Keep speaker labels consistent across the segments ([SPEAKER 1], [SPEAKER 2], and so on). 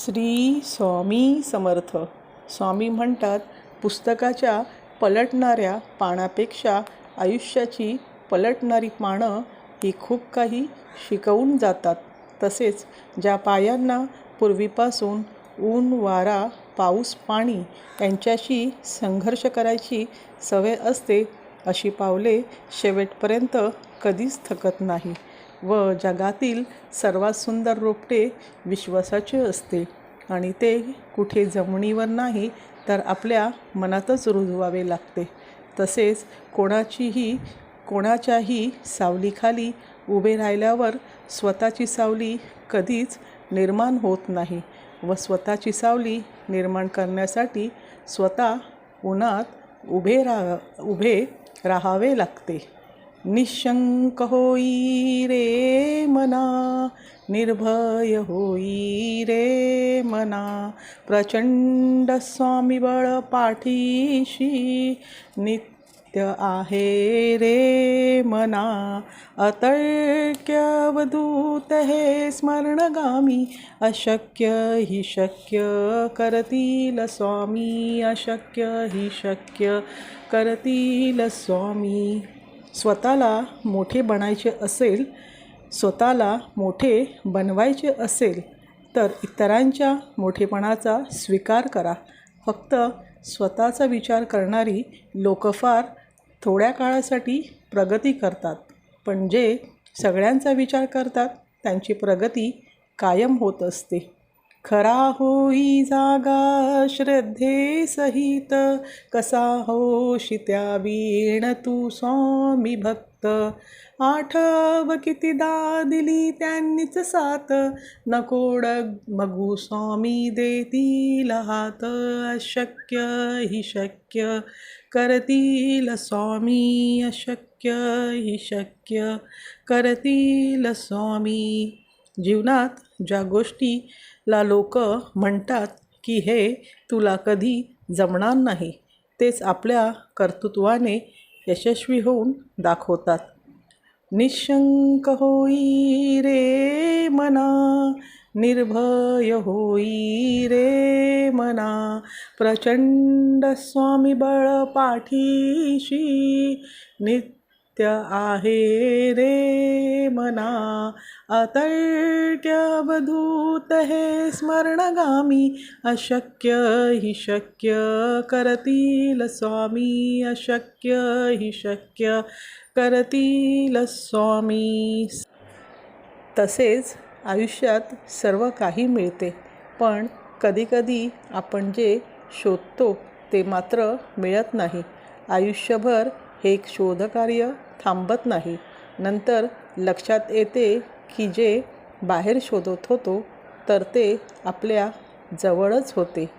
[SPEAKER 1] श्री स्वामी समर्थ. स्वामी म्हणतात पुस्तकाच्या पलटणाऱ्या पानापेक्षा आयुष्याची पलटणारी पानं ही खूप काही शिकवून जातात. तसेच ज्या पायांना पूर्वीपासून ऊन वारा पाऊस पाणी यांच्याशी संघर्ष करायची सवय असते अशी पावले शेवटपर्यंत कधीच थकत नाही. व जगातील सर्वात सुंदर रोपटे विश्वासाचे असते. आणि ते कुठे जमिनीवर नाही तर आपल्या मनातच रुजवावे लागते. तसेच कोणाचीही कोणाच्याही सावलीखाली उभे राहिल्यावर स्वतःची सावली कधीच निर्माण होत नाही व स्वतःची सावली निर्माण करण्यासाठी स्वतः उन्हात उभे राहा उभे राहावे लागते. निशंक होई रे मना निर्भय होई रे मना। प्रचंड स्वामीबळ पाठीशी नित्य आहे रे मना। अतर्क्यवधूत हे स्मरणगामी अशक्य हि शक्य करतील स्वामी अशक्य हि शक्य करतील स्वामी। स्वतःला मोठे बनायचे असेल स्वतःला मोठे बनवायचे असेल तर इतरांच्या मोठेपणाचा स्वीकार करा. फक्त स्वतःचा विचार करणारी लोकं फार थोड्या काळासाठी प्रगती करतात. पण जे सगळ्यांचा विचार करतात त्यांची प्रगती कायम होत असते. खरा होई जागा श्रद्धे सहित कसा हो शित्या वीण तू स्वामी भक्त. आठव कितीदा दिली त्यांनीच सात नकोड बघू स्वामी देतील हात. अशक्य हि शक्य करतील स्वामी अशक्य हि शक्य करतील स्वामी जीवनात ज्या गोष्टीला लोक म्हणतात की हे तुला कधी जमणार नाही तेच आपल्या कर्तृत्वाने यशस्वी होऊन दाखवतात. निशंक होई रे मना निर्भय होई रे मना प्रचंड स्वामी बळ पाठीशी नित्य आहे रे मना. अतर्क्यवधूत हे स्मरणगामी. अशक्य हि शक्य करतील स्वामी. अशक्य हि शक्य करतील स्वामी. तसेच आयुष्यात सर्व काही मिळते. पण कधीकधी आपण जे शोधतो ते मात्र मिळत नाही. आयुष्यभर हे शोधकार्य थांबत नाही. नंतर लक्षात येते की जे बाहेर शोधत होतो तर ते आपल्या जवळच होते.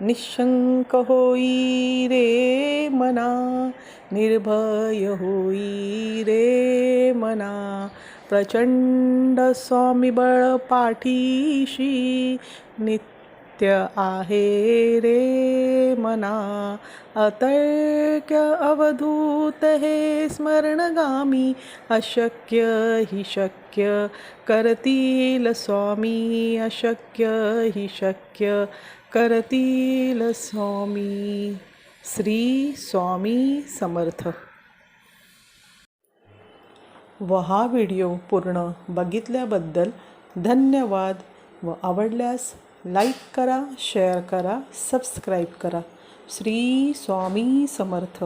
[SPEAKER 1] निशंक होई रे मना निर्भय होई रे मना प्रचंड स्वामीबळ पाठीशी नित्य आहे रे मना. अतर्क्य अवधूत हे स्मरणगामी. अशक्य हि शक्य. करतील स्वामी अशक्य हि शक्य. करतील स्वामी. श्री स्वामी समर्थ. व हा व्हिडिओ पूर्ण बघितल्याबद्दल धन्यवाद व आवडल्यास लाईक करा शेअर करा सबस्क्राईब करा. श्री स्वामी समर्थ.